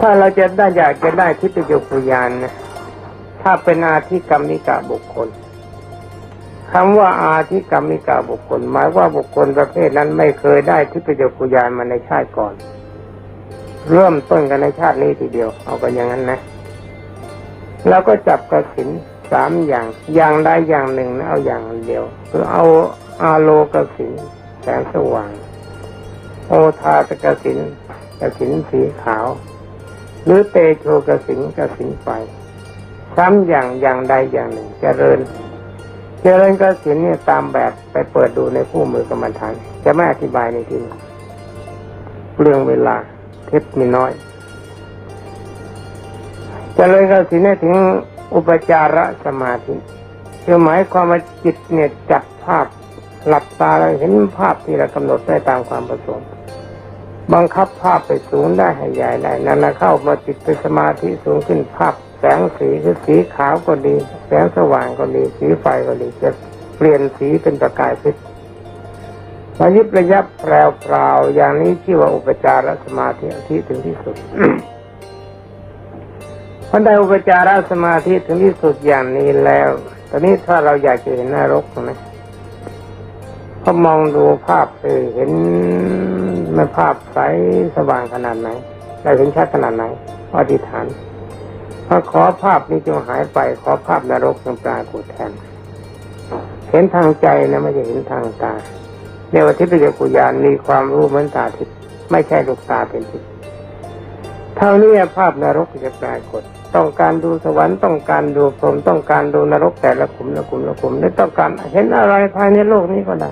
ถ้าเราจะได้อยากจะได้ทิพยคุยานนะถ้าเป็นอาธิกรรมิกาบุคคลคำว่าอาธิกรรมิกาบุคคล หมายว่าบุคคลประเภทนั้นไม่เคยได้ทิพยคุยานมาในชาติก่อน เริ่มต้นกันในชาตินี้ทีเดียว เอากันอย่างนั้นนะแล้วก็จับกระสินสามอย่าง อย่างใดอย่างหนึ่งนะเอาอย่างเดียวคือเอาอาโลกสินแสงสว่าง โอทาตกสินกสินสีขาว หรือเตโชกสินกสินไฟซ้ำอย่างอย่างใดอย่างหนึ่งเจริญเจริญกสินเนี่ยตามแบบไปเปิดดูในผู้มือกรรมฐาน จะไม่อธิบายในที่นี้เรื่องเวลาเทปมีน้อยเจริญกสินเนี่ยถึงอุปจารสมาธิคือหมายความว่าจิตเนี่ยจับภาพหลับตาแล้วเห็นภาพที่เรากำหนดได้ตามความประสงค์ บังคับภาพไปสูงได้ให้ใหญ่ได้นั่นนะเข้ามาจิตเป็นสมาธิสูงขึ้นภาพ แสงสีคือสีขาวก็ดี แสงสว่างก็ดี สีไฟก็ดีจะเปลี่ยนสีเป็นประกายพชรระยิบระยับแปลวเปล่าอย่างนี้ที่ว่าอุปจารสมาธิที่ถึงที่สุดพอได้อุปจารสมาธิถึงที่สุดอย่างนี้แล้ว ตอนนี้ถ้าเราอยากจะเห็นนรกนะพอมองดูภาพเออเห็น มันภาพใสสว่างขนาดไหนได้เห็นชัดขนาดไหนอธิษฐานพอขอภาพนี้จงหายไป ขอภาพนรกจงปรากฏแทน เห็นทางใจนะไม่ใช่เห็นทางตาเรียกว่าทิพยกุญาณมีความรู้เหมือนตาทิพย์ไม่ใช่ลูกตาเป็นทิพย์เท่านี้ภาพนรกจะปรากฏ ต้องการดูสวรรค์ต้องการดูพรหมต้องการดูนรกแต่ละขุมละขุมละขุมและต้องการเห็นอะไรภายในโลกนี้ก็ได้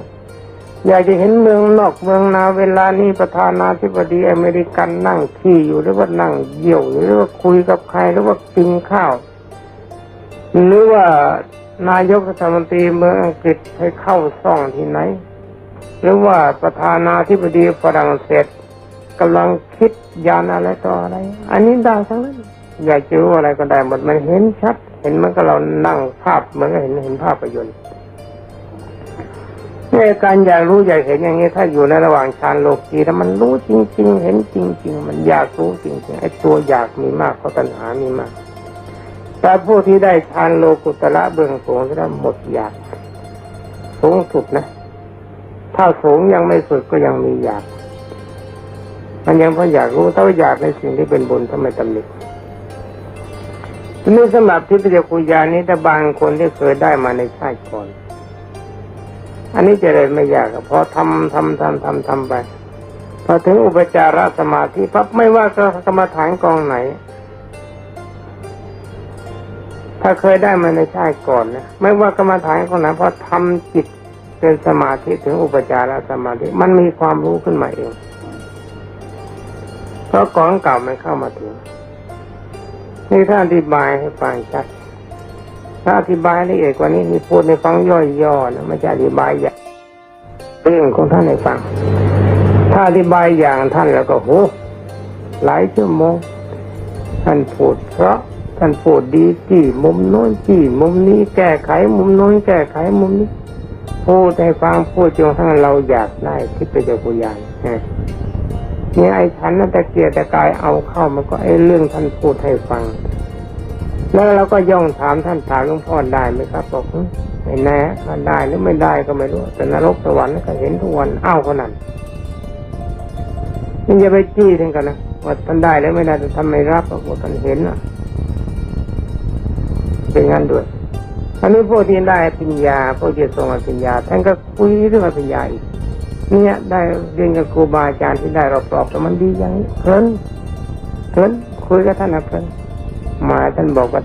อยากจะเห็นเมืองนอกเมืองนาเวลานี้ประธานาธิบดีอเมริกันนั่งขี้อยู่หรือว่านั่งเยี่ยวหรือว่าคุยกับใครหรือว่ากินข้าว หรือว่านายกรัฐมนตรีเมืองอังกฤษให้เข้าซ่องที่ไหน หรือว่าประธานาธิบดีฝรั่งเศสกำลังคิดยานอะไรต่ออะไร อันนี้ได้ทั้งนั้น อยากจะรู้อะไรก็ได้หมดมันเห็นชัด เห็นมันก็เรานั่งภาพเหมือนกับเห็นเห็นภาพยนตร์ เนี่ยการอยากรู้อยากเห็นอย่างนี้ถ้าอยู่ในระหว่างฌานโลกีแล้วมันรู้จริง ๆ เห็นจริง ๆ มันอยากรู้จริงๆไอ้ตัวอยากมีมากเพราะตัณหามีมาก แต่ผู้ที่ได้ฌานโลกุตระเบื้องสูงแล้วหมดอยากสูงสุดนะ ถ้าสูงยังไม่สุดก็ยังมีอยาก มันยังเพราะอยากรู้ถ้าอยากในสิ่งที่เป็นบุญทำไมตำหนิทีนี้สำหรับทิพยคุยานี้ถ้าบางคนที่เคยได้มาในชาติก่อน อันนี้จะเลยไม่ยากเพราะทำทำทำทำทำไป พอถึงอุปจารสมาธิปั๊บไม่ว่ากรรมฐานกองไหน ถ้าเคยได้มาในชาติก่อนนะไม่ว่ากรรมฐานกองไหนพอทำจิตเป็นสมาธิถึงอุปจารสมาธิมันมีความรู้ขึ้นมาเอง เพราะของเก่ามันเข้ามาถึงนี่ถ้าอธิบายให้ฟังชัด ถ้าอธิบายละเอียดกว่านี้มีพูดในฟังย่อยๆนะไม่ใช่อธิบายอย่างเรื่องของท่านให้ฟัง ถ้าอธิบายอย่างท่านแล้วก็โหหลายชั่วโมงท่านพูดเพราะท่านพูดดีจี้มุมโน้นจี้มุมนี้แก้ไขมุมโน้นแก้ไขมุมนี้พูดให้ฟังพูดจนทั้งเราอยากได้คิดไปจากกุยานเนี่ยไอ้ฉันนั่นตะเกียกตะกายเอาเข้ามันก็ไอ้เรื่องท่านพูดให้ฟัง แล้วเราก็ย่องถามท่านถามหลวงพ่อได้ไหมครับบอกไม่แน่ถ้าได้หรือไม่ได้ก็ไม่รู้แต่นรกสวรรค์ก็เห็นทุกวันอ้าวขนาดนี่อย่ไปจี้ท่านกันนะว่าท่านได้หรือไม่ได้แต่ทำไม่รับบอกว่าท่านเห็นอะเป็นงั้นด้วยอันนี้พวกที่ได้ปัญญาพวกที่ทรงอภิญญาท่านก็คุยเรื่องอภิญญาอีกเนี่ยได้เรียนกับครูบาอาจารย์ที่ได้รอบๆแต่มันดีอย่างนี้เพลินเพลินคุยกับท่านนะเพลิน มาท่านบอกว่า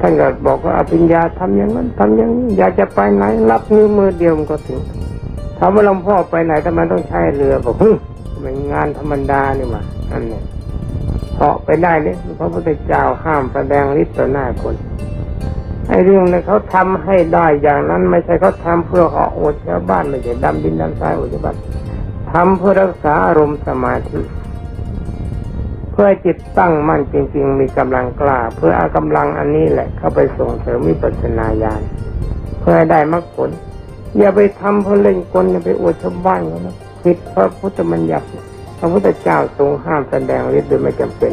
ท่านก็บอกว่าอภิญญาทำอย่างนั้นทำอย่างนี้อยากจะไปไหนรับนิ้วมือเดียวมันก็ถึงถามว่าหลวงพ่อไปไหนทำไมต้องใช้เรือบอกฮึมันงานธรรมดานี่มาอันนี้เหาะไปได้เลยพระพุทธเจ้าห้ามแสดงฤทธิ์ต่อหน้าคนไอ้เรื่องนี้เขาทำให้ได้อย่างนั้น ไม่ใช่เขาทำเพื่อเหาะอวดชาวบ้านไม่ใช่ดำดินดำทรายอวดชาวบ้านทำเพื่อรักษาอารมณ์สมาธิ พื่อจิตตั้งมั่นจริง ๆ มีกำลังกล้า เพื่อเอากำลังอันนี้แหละเข้าไปส่งเสริมวิปัสสนาญาณเพื่อได้มรรคผล อย่าไปทำเพื่อเล่นกลอย่าไปอวดชาวบ้านเขานะผิดพระพุทธมัญญัติพระพุทธเจ้าทรงห้ามแสดงฤทธิ์โดยไม่จำเป็น